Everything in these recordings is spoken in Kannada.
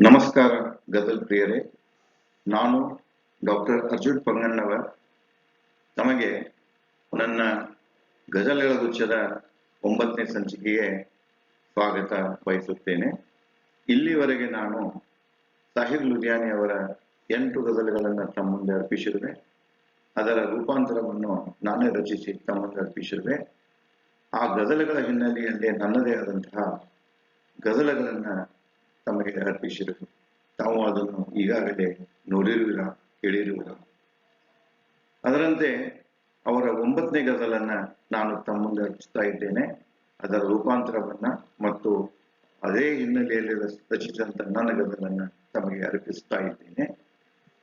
ನಮಸ್ಕಾರ, ಗಜಲ್ ಪ್ರಿಯರೇ. ನಾನು ಡಾಕ್ಟರ್ ಅರ್ಜುನ್ ಪಂಗಣ್ಣವರ್. ತಮಗೆ ನನ್ನ ಗಜಲ್ ಗುಚ್ಛದ ಒಂಬತ್ತನೇ ಸಂಚಿಕೆಗೆ ಸ್ವಾಗತ ಬಯಸುತ್ತೇನೆ ಇಲ್ಲಿವರೆಗೆ ನಾನು ಸಾಹಿರ್ ಲುಧಿಯಾನಿ ಅವರ ಎಂಟು ಗಜಲ್ಗಳನ್ನು ತಮ್ಮ ಮುಂದೆ ಅರ್ಪಿಸಿರುವೆ. ಅದರ ರೂಪಾಂತರವನ್ನು ನಾನೇ ರಚಿಸಿ ತಮ್ಮ ಮುಂದೆ ಅರ್ಪಿಸಿರುವೆ. ಆ ಗಜಲ್ಗಳ ಹಿನ್ನೆಲೆಯಲ್ಲಿ ನನ್ನದೇ ಆದಂತಹ ಗಜಲಗಳನ್ನ ತಮಗೆ ಅರ್ಪಿಸಿದರು ತಾವು ಅದನ್ನು ಈಗಾಗಲೇ ನೋಡಿರುವಿರ, ಕೇಳಿರುವಿರ. ಅದರಂತೆ ಅವರ ಒಂಬತ್ತನೇ ಗದಲನ್ನ ನಾನು ತಮ್ಮ ಮುಂದೆ ಅರ್ಪಿಸ್ತಾ ಇದ್ದೇನೆ. ಅದರ ರೂಪಾಂತರವನ್ನ ಮತ್ತು ಅದೇ ಹಿನ್ನೆಲೆಯಲ್ಲಿ ರಚ- ರಚಿಸಿದಂತ ನನ್ನ ಗದಲನ್ನ ತಮಗೆ ಅರ್ಪಿಸ್ತಾ ಇದ್ದೇನೆ.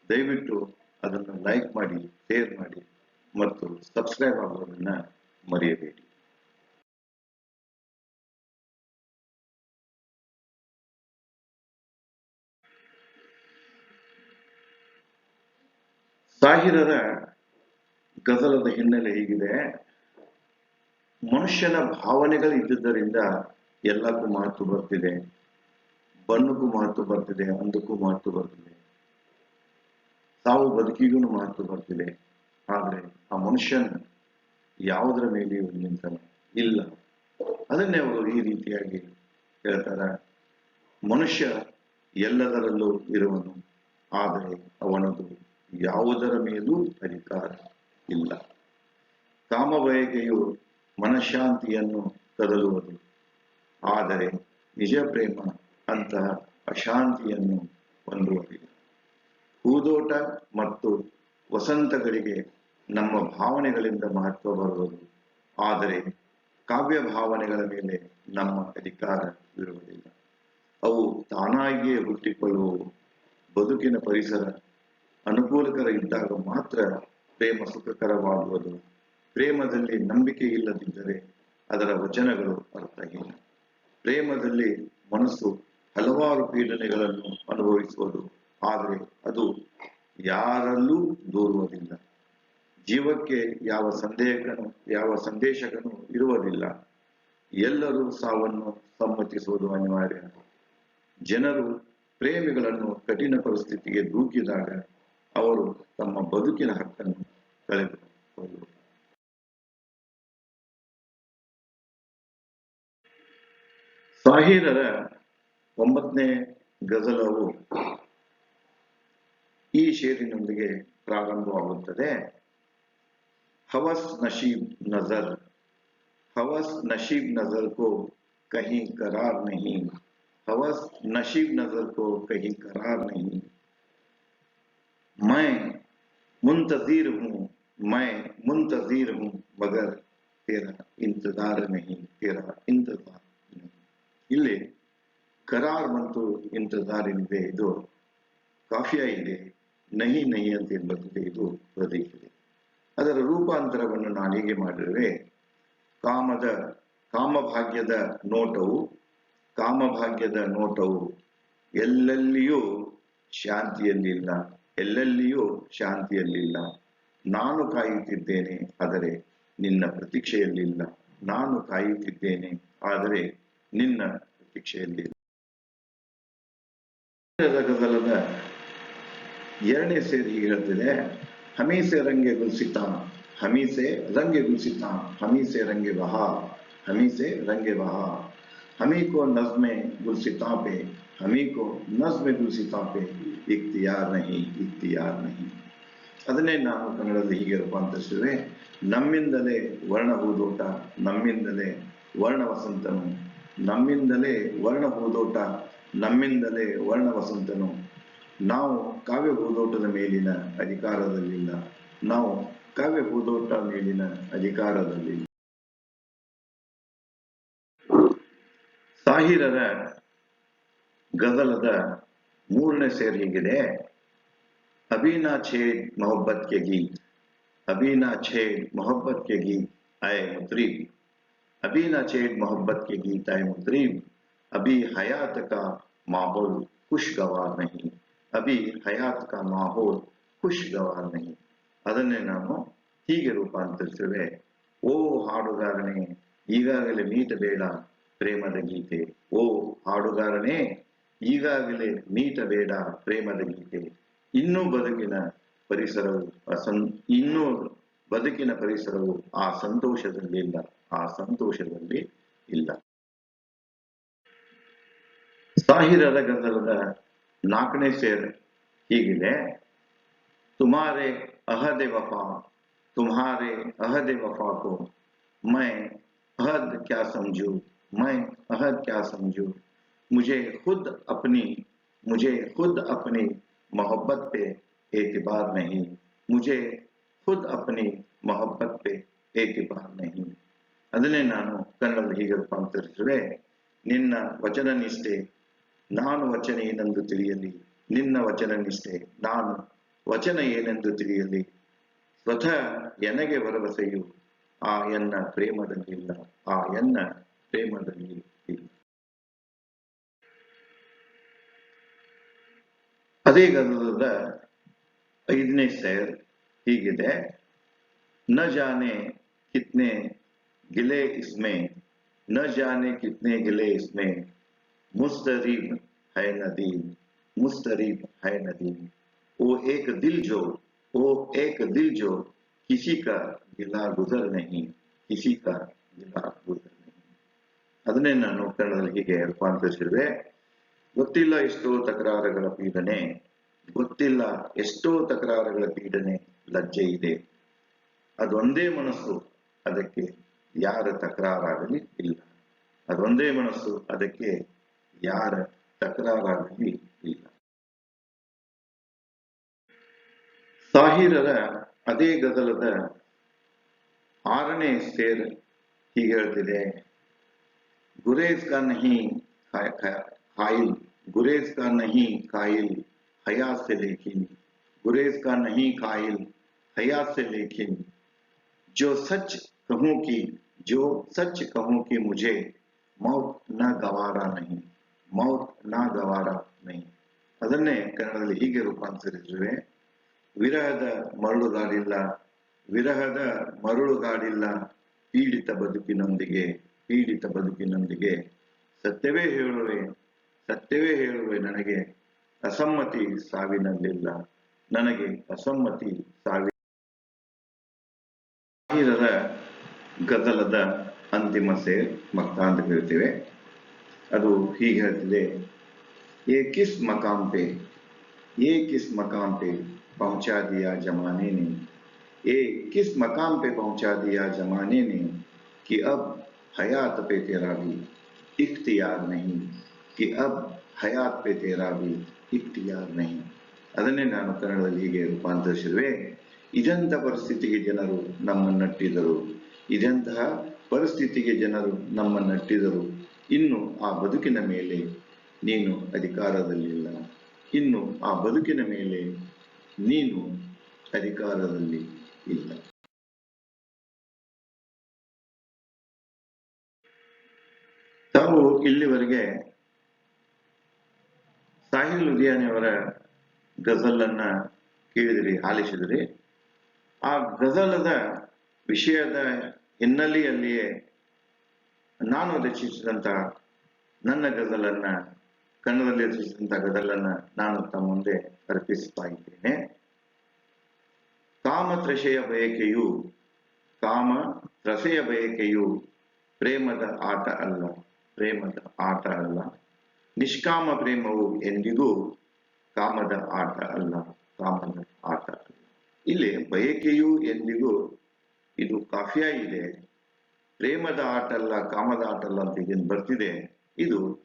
ದಯವಿಟ್ಟು ಅದನ್ನು ಲೈಕ್ ಮಾಡಿ, ಶೇರ್ ಮಾಡಿ ಮತ್ತು ಸಬ್ಸ್ಕ್ರೈಬ್ ಆಗೋದನ್ನ ಮರೆಯಬೇಡಿ. ಸಾಹಿರರ ಗಜಲದ ಹಿನ್ನೆಲೆ ಹೀಗಿದೆ. ಮನುಷ್ಯನ ಭಾವನೆಗಳು ಇದ್ದುದರಿಂದ ಎಲ್ಲಕ್ಕೂ ಮಾತು ಬರ್ತಿದೆ. ಬಣ್ಣಕ್ಕೂ ಮಾತು ಬರ್ತಿದೆ ಅಂದಕ್ಕೂ ಮಾತು ಬರ್ತಿದೆ. ಸಾವು ಬದುಕಿಗೂ ಮಾತು ಬರ್ತಿದೆ. ಆದರೆ ಆ ಮನುಷ್ಯನ ಯಾವುದರ ಮೇಲೆಯೂ ನಿಂತಾನೆ ಇಲ್ಲ. ಅದನ್ನೇ ಅವರು ಈ ರೀತಿಯಾಗಿ ಹೇಳ್ತಾರ. ಮನುಷ್ಯ ಎಲ್ಲದರಲ್ಲೂ ಇರುವನು, ಆದರೆ ಅವನದು ಯಾವುದರ ಮೇಲೂ ಅಧಿಕಾರ ಇಲ್ಲ. ಕಾಮಬಯಕೆಯು ಮನಃಶಾಂತಿಯನ್ನು ಕದಲುವುದು. ಆದರೆ ನಿಜ ಪ್ರೇಮ ಅಂತಹ ಅಶಾಂತಿಯನ್ನು ಹೊಂದುವುದಿಲ್ಲ. ಹೂದೋಟ ಮತ್ತು ವಸಂತಗಳಿಗೆ ನಮ್ಮ ಭಾವನೆಗಳಿಂದ ಮಹತ್ವ ಬರುವುದು. ಆದರೆ ಕಾವ್ಯ ಭಾವನೆಗಳ ಮೇಲೆ ನಮ್ಮ ಅಧಿಕಾರ ಇರುವುದಿಲ್ಲ. ಅವು ತಾನಾಗಿಯೇ ಹುಟ್ಟಿಕೊಳ್ಳುವವು. ಬದುಕಿನ ಪರಿಸರ ಅನುಕೂಲಕರ ಇದ್ದಾಗ ಮಾತ್ರ ಪ್ರೇಮ ಸುಖಕರವಾಗುವುದು. ಪ್ರೇಮದಲ್ಲಿ ನಂಬಿಕೆ ಇಲ್ಲದಿದ್ದರೆ ಅದರ ವಚನಗಳು ಅರ್ಥಹೀನ ಪ್ರೇಮದಲ್ಲಿ ಮನಸ್ಸು ಹಲವಾರು ಪೀಡನೆಗಳನ್ನು ಅನುಭವಿಸುವುದು, ಆದರೆ ಅದು ಯಾರಲ್ಲೂ ದೂರುವುದಿಲ್ಲ. ಜೀವಕ್ಕೆ ಯಾವ ಸಂದೇಹಕನು ಯಾವ ಸಂದೇಶಕನು ಇರುವುದಿಲ್ಲ. ಎಲ್ಲರೂ ಸಾವನ್ನು ಸಮ್ಮತಿಸುವುದು ಅನಿವಾರ್ಯ. ಜನರು ಪ್ರೇಮಿಗಳನ್ನು ಕಠಿಣ ಪರಿಸ್ಥಿತಿಗೆ ದೂಕಿದಾಗ ಅವರು ತಮ್ಮ ಬದುಕಿನ ಹಕ್ಕನ್ನು ಕಳೆದುಕೊಳ್ಳುವರು ಸಾಹಿರರ ಒಂಬತ್ತನೇ ಗಜಲವು ಈ ಶೇರಿನೊಂದಿಗೆ ಪ್ರಾರಂಭವಾಗುತ್ತದೆ ಹವಸ್ ನಶೀಬ್ ನಜರ್ ಹವಸ್ ನಶೀಬ್ ನಜರ್ को कहीं करार नहीं हवस नशीब नजर को कहीं करार नहीं मैं मुंतजीर हूं मैं मुंतजीर हूं मगर तेरा इंतजार नहीं तेरा इंतजार नहीं ಇಲ್ಲಿ ಕರಾರ್ ಮತ್ತು ಇಂತಜಾರ್ ಏನಿದೆ ಇದು ಕಾಫಿಯಾ ಇದೆ ನಹಿ ನಹಿ ಅಂತ ಏನ್ ಬರ್ತದೆ ಇದು ಪ್ರದೇಶ ಇದೆ ಅದರ ರೂಪಾಂತರವನ್ನು ನಾನು ಹೇಗೆ ಮಾಡಿರುವೆ ಕಾಮದ ಕಾಮಭಾಗ್ಯದ ನೋಟವು ಕಾಮಭಾಗ್ಯದ ನೋಟವು ಎಲ್ಲೆಲ್ಲಿಯೂ ಶಾಂತಿಯಲ್ಲಿಲ್ಲ ಎಲ್ಲೆಲ್ಲಿಯೂ ಶಾಂತಿಯಲ್ಲಿಲ್ಲ. ನಾನು ಕಾಯುತ್ತಿದ್ದೇನೆ, ಆದರೆ ನಿನ್ನ ಪ್ರತೀಕ್ಷೆಯಲ್ಲಿಲ್ಲ. ನಾನು ಕಾಯುತ್ತಿದ್ದೇನೆ, ಆದರೆ ನಿನ್ನ ಪ್ರತೀಕ್ಷೆಯಲ್ಲಿಲ್ಲ. ರಗದಲದ ಎರಡನೇ ಸೇರಿ ಹೇಳ್ತಿದೆ, ಹಮೀಸೆ ರಂಗೆ ಗುಲ್ಸಿತಾ ಹಮೀಸೆ ರಂಗೆ ಗುಲ್ಸಿತಾ ಹಮೀಸೆ ರಂಗೆ ಬಹಾ ಹಮೀಸೆ ರಂಗೆ ಬಹಾ हमी को नज्मे गुलसिता पे हमी को नज्म गुलसिता पे ಇಖ್ತಿಯಾರ್ ನಹಿ ಇಖ್ತಿಯಾರ್ ನಹಿ ಅದನ್ನೇ ನಾನು ಕನ್ನಡದಲ್ಲಿ ಹೀಗೆ ರೂಪಾಂತರಿಸಿರುವೆ ನಮ್ಮಿಂದಲೇ ವರ್ಣ ಹೂದೋಟ ನಮ್ಮಿಂದಲೇ ವರ್ಣ ವಸಂತನು ನಮ್ಮಿಂದಲೇ ವರ್ಣ ಹೂದೋಟ ನಮ್ಮಿಂದಲೇ ವರ್ಣ ವಸಂತನು ನಾವು ಕಾವ್ಯ ಹೂದೋಟದ ಮೇಲಿನ ಅಧಿಕಾರದಲ್ಲಿಲ್ಲ ನಾವು ಕಾವ್ಯ ಹೂದೋಟ ಮೇಲಿನ ಅಧಿಕಾರದಲ್ಲಿಲ್ಲ ಸಾಹಿರರ ಗಜಲದ ಮೂರನೇ ಸೇರ್ ಹೀಗಿದೆ ಅಬೀನಾ छेद मोहब्बत के गीत अबीना छेद मोहब्बत के गीत आए मुतरीब अबीना छेद मोहब्बत के गीत आए मुतरीब अभी हयात का माहौल खुशगवार नहीं अभी हयात का माहौल खुशगवार नहीं ಅದನ್ನೇ ನಾನು ಹೀಗೆ ರೂಪಾಂತರಿಸಿವೆ ಓ ಹಾಡುಗಾರನೇ ಈಗಾಗಲೇ ಮೀಟಬೇಡ ಪ್ರೇಮದ ಗೀತೆ. ಓ ಹಾಡುಗಾರನೇ, ಈಗಾಗಲೇ ಮೀಟಬೇಡ ಪ್ರೇಮದ ಗೀತೆ. ಇನ್ನೂ ಬದುಕಿನ ಪರಿಸರವು ಅಸನ್ ಇನ್ನೂ ಬದುಕಿನ ಪರಿಸರವು ಆ ಸಂತೋಷದಲ್ಲಿ ಇಲ್ಲ, ಆ ಸಂತೋಷದಲ್ಲಿ ಇಲ್ಲ. ಸಾಹಿರದ ಗಂಧರ್ವದ ನಾಲ್ಕನೇ ಸೇರ್ ಹೀಗಿದೆ. ತುಮಾರೆ ಅಹದೆ ವಫಾ, ತುಮಾರೆ ಅಹದೆ ವಫಾ ಕೋ ಮೈ ಅಹದ್ ಕ್ಯಾ ಸಂಜು मैं अहद क्या समझू मुझे खुद अपनी मुझे खुद अपनी मोहब्बत पे एतबार नहीं मुझे खुद अपनी मोहब्बत पे एतबार नहीं ಅದನ್ನೇ ನಾನು ಕನ್ನಡದಲ್ಲಿ ಹೀಗೆ ರೂಪಾಂತರಿಸುವೆ ನಿನ್ನ ವಚನ ನಿಷ್ಠೆ ನಾನು ವಚನ ಏನೆಂದು ತಿಳಿಯಲಿ ನಿನ್ನ ವಚನ ನಿಷ್ಠೆ ನಾನು ವಚನ ಏನೆಂದು ತಿಳಿಯಲಿ ಸ್ವತಃ ಎನಗೆ ಭರವಸೆಯು ಆ ಎನ್ನ ಪ್ರೇಮದಲ್ಲಿಲ್ಲ ಆ ಎನ್ನ ಪ್ರೇಮದಲ್ಲಿ ಇಲ್ಲ ಅದೇ ಗದಲದ ಐದನೇ ಸೇರ್ ಹೀಗಿದೆ ನ ಜಾನೆ ಕಿತ್ನೆ ಗಿಲೆ ಇಸ್ಮೆ ನ ಜಾನೆ ಕಿತ್ನೆ ಗಿಲೆ ಇಸ್ಮೆ मुस्तरीब है नदीम मुस्तरीब है नदीम वो एक दिल जो वो एक दिल जो किसी का गिला गुजर नहीं किसी का ಗಿಲಾ ಗುಜರ್ नहीं ಅದನ್ನೇ ನಾನು ಕನ್ನಡದಲ್ಲಿ ಹೀಗೆ ರೂಪಾಂತರಿಸಿರುವೆ ಗೊತ್ತಿಲ್ಲ ಎಷ್ಟೋ ತಕರಾರುಗಳ ಪೀಡನೆ, ಗೊತ್ತಿಲ್ಲ ಎಷ್ಟೋ ತಕರಾರುಗಳ ಪೀಡನೆ ಲಜ್ಜೆ ಇದೆ. ಅದೊಂದೇ ಮನಸ್ಸು, ಅದಕ್ಕೆ ಯಾರ ತಕರಾರಾಗಲಿ ಇಲ್ಲ. ಅದೊಂದೇ ಮನಸ್ಸು, ಅದಕ್ಕೆ ಯಾರ ತಕರಾರಾಗಲಿ ಇಲ್ಲ. ಸಾಹಿರರ ಅದೇ ಗದಲದ ಆರನೇ ಸೇರ್ ಹೀಗೆ ಹೇಳ್ತಿದೆ. ಗುರೇಜ್ ಕಾ ನಹಿ ಖಾಯಿಲ್ ಗುರೇಜ್ ಕಾ ನಹಿ ಖಾಯಿಲ್ ಹಯಾ से लेकिन गुरेज का नहीं खाइल हया से लेकिन जो सच कहूं कि जो सच कहूं कि मुझे मौत न गवारा नहीं ಮೌತ್ ನಾ ಗವಾರ ನೈ ಅದನ್ನೇ ಕನ್ನಡದಲ್ಲಿ ಹೀಗೆ ರೂಪಾಂತರಿಸಿರುವೆ ವಿರಹದ ಮರಳುಗಾಡಿಲ್ಲ ವಿರಹದ ಮರಳುಗಾಡಿಲ್ಲ ಪೀಡಿತ ಬದುಕಿನೊಂದಿಗೆ ಪೀಡಿತ ಬದುಕಿನೊಂದಿಗೆ ಸತ್ಯವೇ ಹೇಳುವೆ ಸತ್ಯವೇ ಹೇಳುವೆ ನನಗೆ. ಅಸಮ್ಮತಿ ಸಾವಿನಲ್ಲಿಲ್ಲ, ನನಗೆ ಅಸಮ್ಮತಿ ಸಾವಿರ ಗದಲದ ಅಂತಿಮ ಸೇರ್ ಮಕ್ಕ ಅಂತ ಹೇಳ್ತೇವೆ. ಅದು ಹೀಗೆ ಹೇಳ್ತಿದೆ. ಏ ಕಿಸ್ ಮಕಾಂಪೆ, ಏ ಕಿಸ್ ಮಕಾಂಪೆ ಪಹುಚಾದಿಯ ಜಮಾನೇನೆ, ಏ ಕಿಸ್ ಮಕಾಂಪೆ ಪಹುಚಾದಿಯ ಜಮಾನೇನೆ, ಕಿ ಅಬ್ हयात पे तेरा भी इख्तियार नहीं कि अब ಹಯಾತ್ ಪೆ ತೇರಾ ಬಿ ಇಖ್ತಿಯಾರ್ ನಹಿ ಅದನ್ನೇ ನಾನು ಕನ್ನಡದಲ್ಲಿ ಹೀಗೆ ರೂಪಾಂತರಿಸಿರುವೆ ಇದಂಥ ಪರಿಸ್ಥಿತಿಗೆ ಜನರು ನಮ್ಮನ್ನಟ್ಟಿದರು ಇದಂತಹ ಪರಿಸ್ಥಿತಿಗೆ ಜನರು ನಮ್ಮನ್ನಟ್ಟಿದರು ಇನ್ನು ಆ ಬದುಕಿನ ಮೇಲೆ ನೀನು ಅಧಿಕಾರದಲ್ಲಿಲ್ಲ ಇನ್ನು ಆ ಬದುಕಿನ ಮೇಲೆ ನೀನು ಅಧಿಕಾರದಲ್ಲಿ ಇಲ್ಲ ಇಲ್ಲಿವರೆಗೆ ಸಾಹಿಲ್ ಗಜಲ್ ಗಜಲನ್ನ ಕೇಳಿದಿರಿ ಆಲಿಸಿದಿರಿ ಆ ಗಜಲದ ವಿಷಯದ ಹಿನ್ನೆಲೆಯಲ್ಲಿಯೇ ನಾನು ರಚಿಸಿದಂತ ನನ್ನ ಗಜಲನ್ನ, ಕನ್ನಡದಲ್ಲಿ ರಚಿಸಿದಂತ ಗಜಲನ್ನ ನಾನು ತಮ್ಮ ಮುಂದೆ ಅರ್ಪಿಸುತ್ತಾ ಇದ್ದೇನೆ. ಕಾಮ ತ್ರಷೆಯ ಬಯಕೆಯು ಕಾಮ ತ್ರಸೆಯ ಬಯಕೆಯು ಪ್ರೇಮದ ಆಟ ಅಲ್ಲ. ಪ್ರೇಮದ ಆಟ ಅಲ್ಲ. ನಿಷ್ಕಾಮ ಪ್ರೇಮವು ಎಂದಿಗೂ ಕಾಮದ ಆಟ ಅಲ್ಲ. ಕಾಮದ ಆಟ ಅಲ್ಲ. ಇಲ್ಲಿ ಬಯಕೆಯು ಎಂದಿಗೂ ಇದು ಕಾಫಿಯ ಇದೆ. ಪ್ರೇಮದ ಆಟ ಅಲ್ಲ, ಕಾಮದ ಆಟ ಅಲ್ಲ ಅಂತ ಇದನ್ನು ಬರ್ತಿದೆ. ಇದು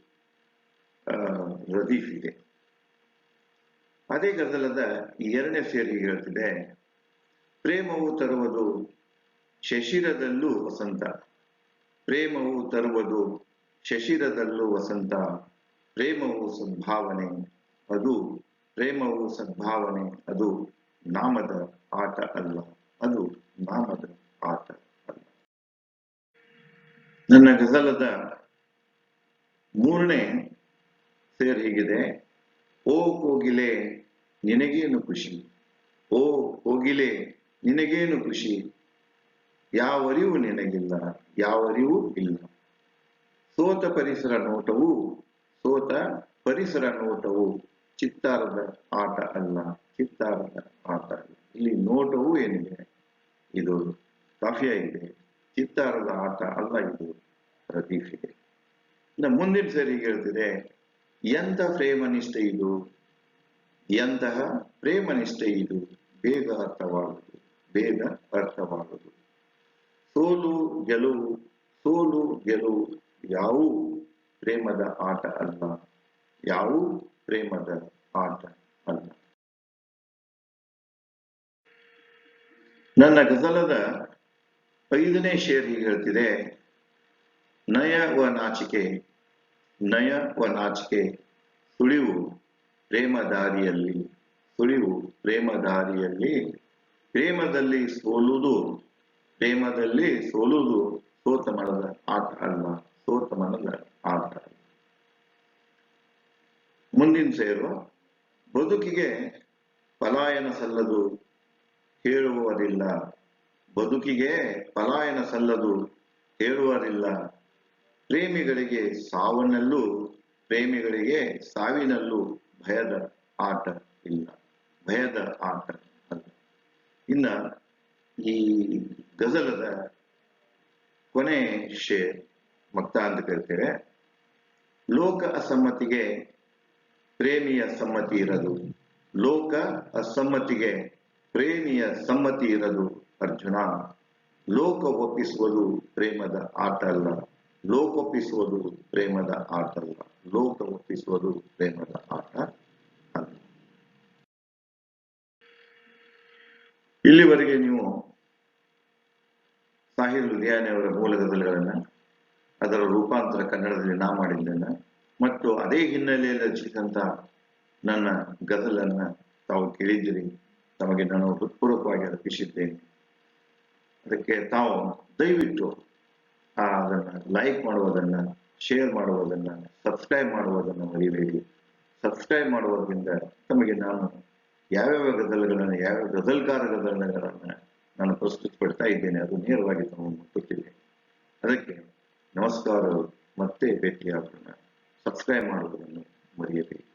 ರದೀಫ್ ಇದೆ. ಅದೇ ಗದಲದ ಎರಡನೇ ಸೇರಿ ಹೇಳ್ತಿದೆ. ಪ್ರೇಮವು ತರುವುದು ಶಶಿರದಲ್ಲೂ ವಸಂತ. ಪ್ರೇಮವು ತರುವುದು ಶಶಿರದಲ್ಲೂ ವಸಂತ, ಪ್ರೇಮವು ಸದ್ಭಾವನೆ, ಅದು ಪ್ರೇಮವು ಸದ್ಭಾವನೆ, ಅದು ನಾಮದ ಆಟ ಅಲ್ಲ ಅದು ನಾಮದ ಆಟ ಅಲ್ಲ ನನ್ನ ಗಜಲದ ಮೂರನೇ ಸೇರ್ ಹೀಗಿದೆ. ಓ ಕೋಗಿಲೆ, ನಿನಗೇನು ಖುಷಿ? ಓ ಕೋಗಿಲೆ, ನಿನಗೇನು ಖುಷಿ? ಯಾವ ಅರಿವು ನಿನಗಿಲ್ಲ, ಯಾವ ಅರಿವು ಇಲ್ಲ. ಸೋತ ಪರಿಸರ ನೋಟವು, ಸೋತ ಪರಿಸರ ನೋಟವು ಚಿತ್ತಾರದ ಆಟ ಅಲ್ಲ, ಚಿತ್ತಾರದ ಆಟ ಇಲ್ಲಿ ನೋಟವು ಏನಿದೆ? ಇದು ಕಾಫಿಯಾಗಿದೆ ಚಿತ್ತಾರದ ಆಟ ಅಲ್ಲ, ಇದು ಪ್ರತೀಕ್ಷೆ ಇನ್ನು ಮುಂದಿನ ಸರಿ ಹೇಳ್ತಿದೆ, ಎಂಥ ಪ್ರೇಮನಿಷ್ಠೆ ಇದು? ಎಂತಹ ಪ್ರೇಮನಿಷ್ಠೆ ಇದು? ಬೇಗ ಅರ್ಥವಾಗುವುದು ಬೇಗ ಅರ್ಥವಾಗುವುದು. ಸೋಲು, ಗೆಲುವು ಸೋಲು, ಗೆಲುವು. ಯಾವೂ ಪ್ರೇಮದ ಆಟ ಅಲ್ಲ. ಯಾವೂ ಪ್ರೇಮದ ಆಟ ಅಲ್ಲ. ನನ್ನ ಗಜಲದ ಐದನೇ ಶೇರ್ ಹೀಗೆ ಹೇಳ್ತಿದೆ, ನಯ ವ ನಾಚಿಕೆ, ನಯ ವ ನಾಚಿಕೆ, ಸುಳಿವು ಪ್ರೇಮ ದಾರಿಯಲ್ಲಿ ಸುಳಿವು ಪ್ರೇಮ ದಾರಿಯಲ್ಲಿ ಪ್ರೇಮದಲ್ಲಿ ಸೋಲುವುದು ಪ್ರೇಮದಲ್ಲಿ ಸೋಲುವುದು ಸೋತ ಮರದ ಆಟ ಅಲ್ಲ ಆಟ ಅಲ್ಲ ಮುಂದಿನ ಸೇರು, ಬದುಕಿಗೆ ಪಲಾಯನ ಸಲ್ಲದು ಹೇಳುವರಿಲ್ಲ ಬದುಕಿಗೆ ಪಲಾಯನ ಸಲ್ಲದು ಹೇಳುವರಿಲ್ಲ ಪ್ರೇಮಿಗಳಿಗೆ ಸಾವನ್ನಲ್ಲೂ, ಪ್ರೇಮಿಗಳಿಗೆ ಸಾವಿನಲ್ಲೂ ಭಯದ ಆಟ ಇಲ್ಲ. ಭಯದ ಆಟ ಅಲ್ಲ. ಇನ್ನ ಈ ಗಜಲದ ಕೊನೆ ಶೇರ್ ಮಕ್ತ ಅಂತ ಕರಿತೇವೆ ಲೋಕ ಅಸಮ್ಮತಿಗೆ ಪ್ರೇಮಿಯ ಸಮ್ಮತಿ ಇರದು. ಲೋಕ ಅಸಮ್ಮತಿಗೆ ಪ್ರೇಮಿಯ ಸಮ್ಮತಿ ಇರದು ಅರ್ಜುನ. ಲೋಕ ಒಪ್ಪಿಸುವುದು ಪ್ರೇಮದ ಆಟ ಅಲ್ಲ. ಲೋಕ ಒಪ್ಪಿಸುವುದು ಪ್ರೇಮದ ಆಟ ಅಲ್ಲ. ಲೋಕ ಒಪ್ಪಿಸುವುದು ಪ್ರೇಮದ ಆಟ ಅಲ್ಲ. ಇಲ್ಲಿವರೆಗೆ ನೀವು ಸಾಹಿರ್ ಲುಧಿಯಾನಿ ಅವರ ಮೂಲ ಅದರ ರೂಪಾಂತರ ಕನ್ನಡದಲ್ಲಿ ನಾ ಮಾಡಿದ್ದೇನೆ. ಮತ್ತು ಅದೇ ಹಿನ್ನೆಲೆಯಲ್ಲಿ ರಚಿಸಿದಂಥ ನನ್ನ ಗದಲನ್ನ ತಾವು ಕೇಳಿದ್ದೀರಿ. ತಮಗೆ ನಾನು ಹೃತ್ಪೂರ್ವಕವಾಗಿ ಅರ್ಪಿಸಿದ್ದೇನೆ. ಅದಕ್ಕೆ ತಾವು ದಯವಿಟ್ಟು ಅದನ್ನು ಲೈಕ್ ಮಾಡುವುದನ್ನು ಶೇರ್ ಮಾಡುವುದನ್ನು ಸಬ್ಸ್ಕ್ರೈಬ್ ಮಾಡುವುದನ್ನು ಮರಿಬೇಡಿ ಸಬ್ಸ್ಕ್ರೈಬ್ ಮಾಡುವುದರಿಂದ ತಮಗೆ ನಾನು ಯಾವ್ಯಾವ ಗದಲ್ಗಳನ್ನು ಯಾವ್ಯಾವ ಗದಲ್ಕಾರ ಗದಲ್ಗಳನ್ನು ನಾನು ಪ್ರಸ್ತುತಪಡ್ತಾ ಇದ್ದೇನೆ, ಅದು ನೇರವಾಗಿ ತಮಗೆ ಮುಟ್ಟುತ್ತಿದೆ ಅದಕ್ಕೆ ನಮಸ್ಕಾರಗಳು. ಮತ್ತೆ ಭೇಟಿಯಾಗೋಣ. ಸಬ್ಸ್ಕ್ರೈಬ್ ಮಾಡುವುದನ್ನು ಮರೆಯಬೇಡಿ.